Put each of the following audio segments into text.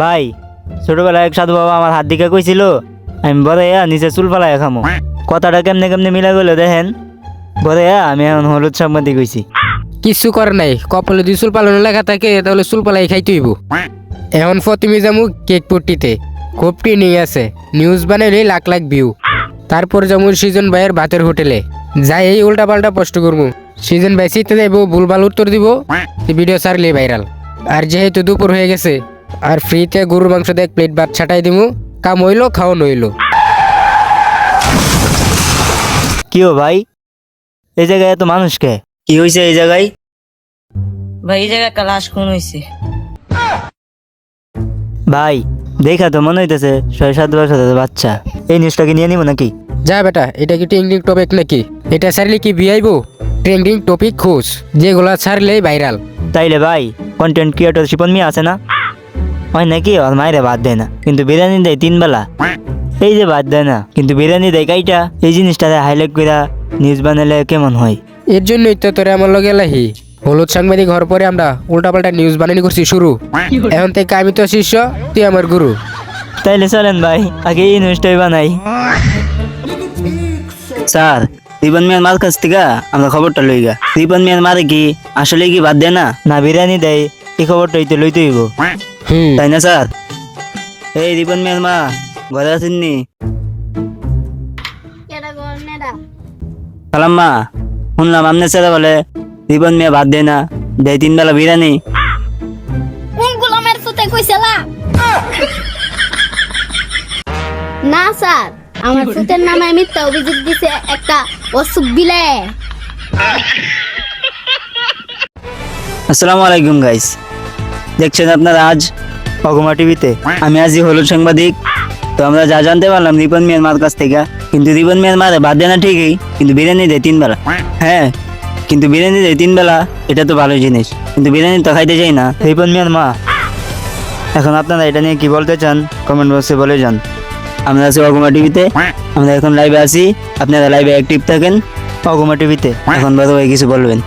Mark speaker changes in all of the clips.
Speaker 1: ভাই ছোটবেলায় এক সাধু বাবা আমার হাত দিকে কইছিল আমি বড় হইয়া নিচে চুল পালাই খামো। কথাটা কেমনে কেমনে মিলা গেলো দেখেন। বড় হইয়া আমি এখন হলুদ সম্বন্ধে কইছি।
Speaker 2: কিছু করে নাই কপালে যদি চুল পালানো লেখা থাকে তাহলে চুল পালাই খাই হইব। এখন ফতিমি যামু কেক পট্টিতে খুব ট্রেনিং আছে নিউজ বানাইলে লাখ লাখ ভিউ তারপর যামু সিজন ভাইয়ের ভাতের হোটেলে যাই এই উল্টা পাল্টা পোস্ট করব। সিজন ভাই শীতে যাইব ভুলভাল উত্তর দিব ভিডিও সারলে ভাইরাল আর যেহেতু দুপুর হয়ে গেছে আর ফ্রিতে গরুর মাংস দিয়ে এক প্লেট ভাত ছাটাই দিমু। কাম হইল খাওয়ান হইল।
Speaker 1: কি ও ভাই? এই জায়গায় এত মানুষকে কি? হয়েছে এই জায়গায়?
Speaker 3: ভাই এই জায়গায় একটা লাশ খুন হয়েছে
Speaker 1: ভাই দেখা তো মনে হইতেছে ছয় সাত বছর বাচ্চা। এই নিউজটাকে নিয়ে নিব নাকি?
Speaker 2: যা বেটা এটা কি ট্রেন্ডিং টপিক নাকি? এটা ছাড়লে কি বিয়াইবো ট্রেন্ডিং টপিক খোঁজ। যেগুলা ছাড়লেই ভাইরাল
Speaker 1: তাইলে ভাই কন্টেন্ট ক্রিয়েটর শিপন মিয়া আছে না? হয় নাকি ওর মায়েরে বাদ দেয় না কিন্তু বিরিয়ানি দেয় তিন বেলা। এই যে বাদ দেয় না কিন্তু বিরিয়ানি দেয় কাইটা এই জিনিসটাতে হাইলাইট করে নিউজ বানালে কেমন হয়?
Speaker 2: এর জন্যই তো তোরে আমার লগে লাহি হলুদ সাংবাদিক হওয়ার পরে আমরা উল্টাপাল্টা নিউজ বানানি করছি শুরু। এখন থেকে আমি তো শিষ্য তুই আমার গুরু।
Speaker 1: তাইলে চলেন ভাই আগে এই নিউজটাই বানাই। স্যার রিপন মিয়ার মার কাছ থেকে আমরা খবরটা লই গা। রিপন মিয়ার মারে কি আসলে কি বাদ দেয় না? না বিরিয়ানি দেয় এই খবরটা হইতে লইতে হইব। তাই না স্যার? এই রিপন মিয়ার মা ঘরে আছেন নি? সালাম মা শুনলাম আমনে স্যার বলে রিপন মিয়া বাদ দেয় না দেয় তিন বেলা বিরিয়ানি।
Speaker 4: না স্যার আমার ফুতের নামে মিথ্যা অভিযোগ দিছে একটা অসুখ বিলে।
Speaker 1: আসসালামু আলাইকুম গাইস। দেখছেন আপনারা আজ অগমা টিভিতে। আমি আজই হলুদ সাংবাদিক। তো আমরা যা জানতে পারলাম, রিপন মিয়ার মার কাছ থেকে। কিন্তু রিপন মিয়ার মারে বাদ দেয় না ঠিকই, কিন্তু বিরিয়ানি দেয় তিন বেলা। হ্যাঁ কিন্তু বিরিয়ানি দেয় তিন বেলা, এটা তো ভালো জিনিস। কিন্তু বিরিয়ানি তো খাইতে চাই না। রিপন মিয়ার মা। এখন আপনারা এটা নিয়ে কি বলতে চান কমেন্ট বক্সে বলে যান। আমরা আছি অগমা টিভিতে। আমরা এখন লাইভে আছি। আপনারা লাইভে অ্যাক্টিভ থাকেন। অগমা টিভিতে। এখন ভাই কিছু বলবেন।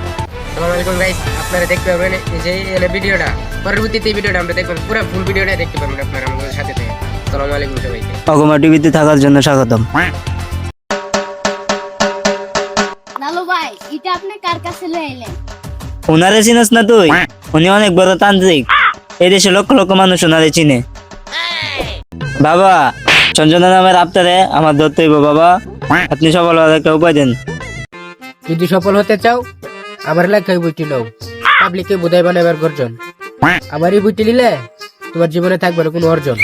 Speaker 2: আপনারা দেখতে পাবেন যে ভিডিওটা। পরবর্তীতে এই ভিডিওটা আমরা দেখবেন পুরো ফুল ভিডিওটা দেখতে পাবেন আপনারা আমাদের সাথে থেকে। আসসালামু আলাইকুম সবাইকে।
Speaker 1: অগমা টিভিতে থাকার জন্য স্বাগতম।
Speaker 4: লালু ভাই এটা আপনি কার কাছে লয়ে এলেন?
Speaker 1: ওনারে চিনস না তুই? উনি অনেক বড় তান্ত্রিক। এই দেশে লক্ষ লক্ষ মানুষ ওনারে চিনে। বাবা চঞ্চনা নামের আপনারে আমার ধরতে হইব বাবা। আপনি সফল হওয়ার একটা উপায় দেন।
Speaker 2: যদি সফল হতে চাও আমার লেখায় বইটি নাও পাবলিককে বোধাই বানাবার গর্জন। আমার এই বইটি নিলে তোমার জীবনে থাকবে না কোনো অর্জন।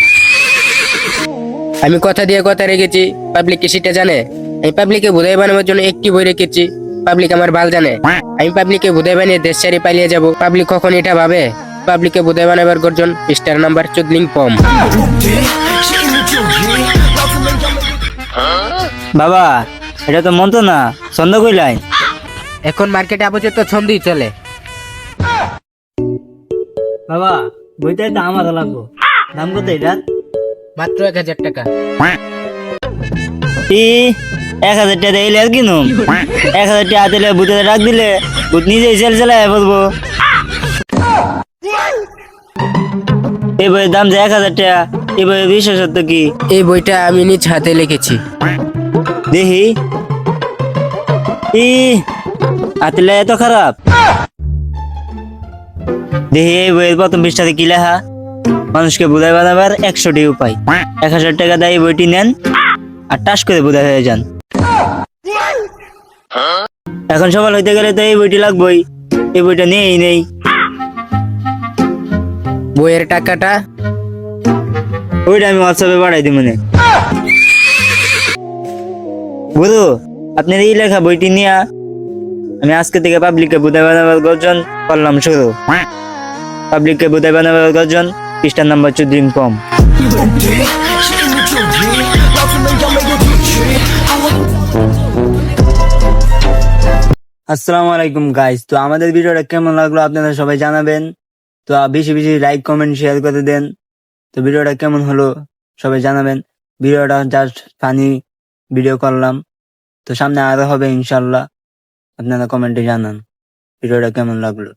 Speaker 2: আমি কথা দিয়ে কথা রেখেছি পাবলিককে সেটা জানে। আমি পাবলিককে বোধাই বানাবার জন্য একটি বই রেখেছি পাবলিক আমার ভালো জানে। আমি পাবলিককে বোধাই বানিয়ে দেশ ছাড়ি পালিয়ে যাব। পাবলিক কখন এটা ভাবে? পাবলিককে বোধাই বানাবার গর্জন পৃষ্ঠার নাম্বার চুদলিং পম।
Speaker 1: বাবা এটা তো মন্ত্র না ছন্দ কইলাই।
Speaker 2: এখন মার্কেটে আপাতত ছন্দই চলে।
Speaker 1: বাবা বইটাই তো আমার লাগবো। দাম কত এটা?
Speaker 2: মাত্র এক হাজার টাকা।
Speaker 1: ই এক হাজার টাকা দিলে আর কিনো এক হাজার টাকা দিলে ভূতে ডাক দিলে ভূত নিজেই সেল চালায় বলব এই বইয়ের দাম যে এক হাজার টাকা এই বইয়ের বিশেষত্ব কি?
Speaker 2: এই বইটা আমি নিজ হাতে লিখেছি।
Speaker 1: দেখি। ই আতিলে এত খারাপ। দেখি এই বইয়ের প্রথম পৃষ্ঠাতে কি লেখা? মানুষকে বুঝাই বানাবার একশোটি উপায়। এক হাজার টাকা দিয়ে বইটি নেন আর টাস করে বুঝাই হয়ে যান। এখন সকাল হইতে গেলে তো এই বইটি লাগবেই। এই বইটা নেই নেই।
Speaker 2: বইয়ের টাকাটা
Speaker 1: ওইটা আমি হোয়াটসঅ্যাপে পাঠাই দিব মনে। বুধু আপনার এই লেখা বইটি নিয়ে আমি আজকে থেকে পাবলিককে বুধাই বানাবার গর্জন করলাম শুরু পাবলিককে বুধাই বানাবার গর্জন। পৃষ্ঠার নাম্বার চুদ্রিন কম। আসসালামু আলাইকুম গাইস তো আমাদের ভিডিওটা কেমন লাগল আপনারা সবাই জানাবেন। তো বেশি বেশি লাইক কমেন্ট শেয়ার করে দেন। তো ভিডিওটা কেমন হলো সবাই জানাবেন। ভিডিওটা জাস্ট ফানি ভিডিও করলাম। তো সামনে আরও হবে ইনশাল্লাহ আপনারা কমেন্টে জানান। ভিডিওটা কেমন লাগল?